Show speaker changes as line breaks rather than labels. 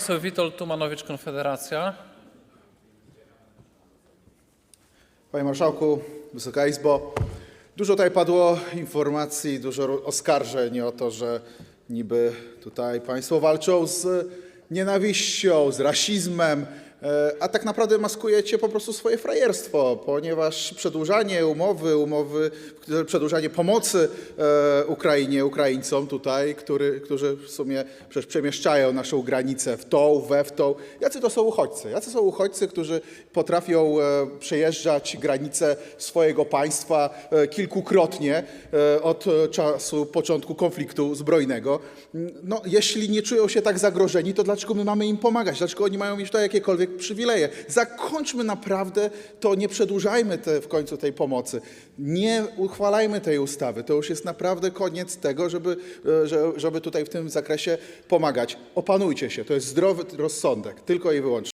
Poseł Witold Tumanowicz, Konfederacja.
Panie Marszałku, Wysoka Izbo, dużo tutaj padło informacji, dużo oskarżeń o to, że niby tutaj Państwo walczą z nienawiścią, z rasizmem, a tak naprawdę maskujecie po prostu swoje frajerstwo, ponieważ przedłużanie umowy, umowy, przedłużanie pomocy e, Ukrainie, Ukraińcom tutaj, który, którzy w sumie przecież przemieszczają naszą granicę w tą, we w tą. Jacy to są uchodźcy? Jacy są uchodźcy, którzy potrafią e, przejeżdżać granicę swojego państwa e, kilkukrotnie e, od e, czasu początku konfliktu zbrojnego? No, jeśli nie czują się tak zagrożeni, to dlaczego my mamy im pomagać? Dlaczego oni mają mieć tutaj jakiekolwiek przywileje? Zakończmy naprawdę to, nie przedłużajmy te, w końcu tej pomocy. Nie uchwalajmy tej ustawy. To już jest naprawdę koniec tego, żeby, e, że- żeby tutaj w tym zakresie pomagać. Opanujcie się. To jest zdrowy rozsądek, tylko i wyłącznie.